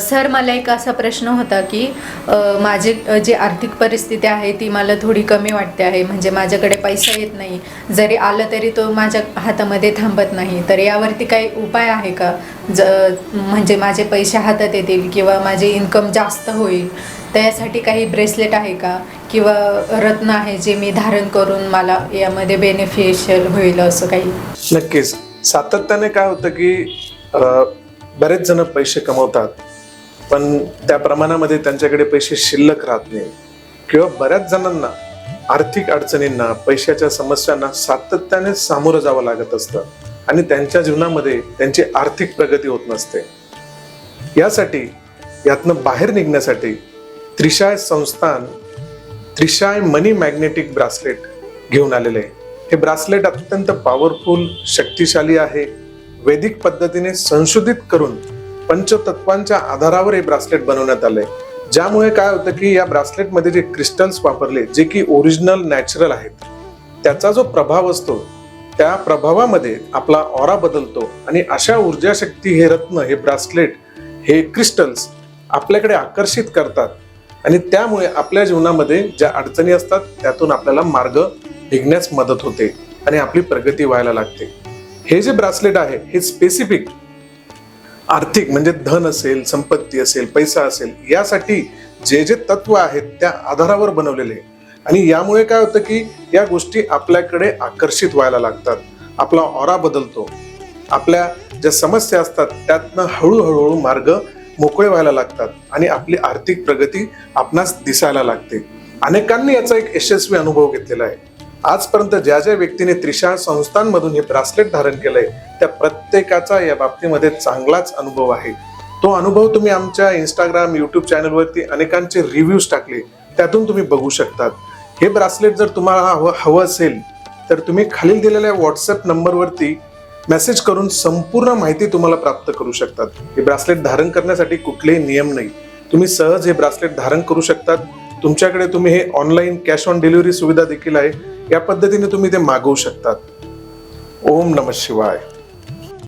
Sir मला एक असा प्रश्न होता की माझी माझे जी आर्थिक परिस्थिती आहे ती मला थोडी कमी वाटते आहे. म्हणजे माझ्याकडे पैसा येत नाही. जरी आलं तरी तो माझ्या हातामध्ये थांबत नाही. तर यावरती काही उपाय आहे का? ज म्हणजे माझे पैसे हातात येतील किंवा माझे इन्कम जास्त होईल. त्यासाठी काही ब्रेसलेट आहे का? किंवा रत्न आहे जे मी धारण करून मला यामध्ये बेनिफिशियल होईल असं काही? नक्कीच. सातत्याने काय होतं की बरेच जण पैसे कमवतात. पण त्या प्रमाणामध्ये त्यांच्याकडे पैसे शिल्लक राहत नाही. किंवा बऱ्याच जणांना आर्थिक अडचणींना पैशाच्या समस्यांना सातत्याने सामोरं जावं लागत असतं आणि त्यांच्या जीवनामध्ये त्यांची आर्थिक प्रगती होत नसते. यासाठी यातनं बाहेर निघण्यासाठी त्रिशाय संस्थान त्रिशाय मनी मॅग्नेटिक ब्रासलेट घेऊन आलेले आहे. हे ब्रासलेट अत्यंत पॉवरफुल शक्तिशाली आहे. वैदिक पद्धतीने संशोधित करून पंचतत्वांच्या आधारावर हे ब्रासलेट बनवण्यात आलंय. ज्यामुळे काय होतं की या ब्रासलेटमध्ये जे क्रिस्टल्स वापरले जे की ओरिजिनल नॅचरल आहेत त्याचा जो प्रभाव असतो त्या प्रभावामध्ये आपला ऑरा बदलतो आणि अशा ऊर्जा शक्ती हे रत्न हे ब्रासलेट हे क्रिस्टल्स आपल्याकडे आकर्षित करतात. आणि त्यामुळे आपल्या जीवनामध्ये ज्या अडचणी असतात त्यातून आपल्याला मार्ग निघण्यास मदत होते आणि आपली प्रगती व्हायला लागते. हे जे ब्रासलेट आहे हे स्पेसिफिक आर्थिक म्हणजे धन असेल संपत्ती असेल पैसा असेल यासाठी जे जे तत्व आहेत त्या आधारावर बनवलेले आणि यामुळे काय होतं की या गोष्टी आपल्याकडे आकर्षित व्हायला लागतात. आपला ऑरा बदलतो. आपल्या ज्या समस्या असतात त्यातनं हळूहळू मार्ग मोकळे व्हायला लागतात आणि आपली आर्थिक प्रगती आपणास दिसायला लागते. अनेकांनी याचा एक यशस्वी अनुभव घेतलेला आहे. आजपर्यंत ज्या ज्या व्यक्तीने त्रिशाळ संस्थांमधून हे ब्रासलेट धारण केलंय त्या प्रत्येकाचा या बाबतीमध्ये चांगलाच अनुभव आहे. तो अनुभव तुम्ही आमच्या इंस्टाग्राम युट्यूब चॅनलवरती अनेकांचे रिव्ह्यूज टाकले. त्यातून तुम्ही बघू शकतात. हे ब्रासलेट जर तुम्हाला हवं हवं असेल तर तुम्ही खालील दिलेल्या व्हॉट्सअप नंबरवरती मेसेज करून संपूर्ण माहिती तुम्हाला प्राप्त करू शकतात. हे ब्रासलेट धारण करण्यासाठी कुठलेही नियम नाही. तुम्ही सहज हे ब्रासलेट धारण करू शकतात. तुमच्याकडे तुम्ही हे ऑनलाईन कॅश ऑन डिलिव्हरी सुविधा देखील आहे. या पद्धतीने तुम्ही ते मागवू शकतात. ओम नम शिवाय.